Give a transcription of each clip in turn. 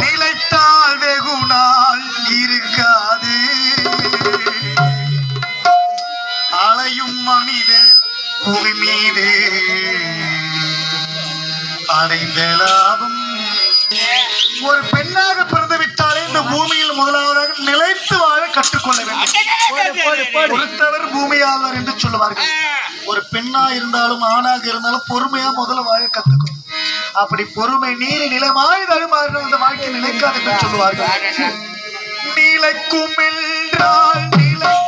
நிலைத்தால் வெகு நாள் இருக்காது. அலையும் மனிதர் புவி மீது. அடைந்த லாபம் ஒரு பெண்ணாக பிறந்து விட்டாலே இந்த பூமியில் முதலாவதாக நிலைத்து வாழ கற்றுக்கொள்ள வேண்டும். பொறுத்தவர் பூமியாளர் என்று சொல்லுவார்கள். ஒரு பெண்ணா இருந்தாலும் ஆணாக இருந்தாலும் பொறுமையா முதல்ல வாழ கத்துக்கணும். அப்படி பொறுமை நீர் நிலமாய் தருமாறு அந்த வாழ்க்கை நிலைக்காது என்று சொல்லுவார்கள். நிலைக்கும் என்றால் நிலைக்காது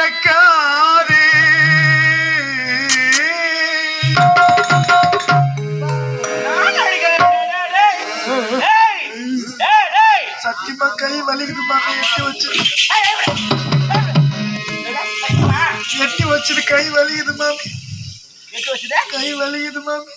நடக்காது. சத்தியமா கை வலிக்குது மாமி எட்டி வச்சு. எட்டி வச்சுட்டு கை வலிக்குது மாமி. கை வலிக்குது மாமி.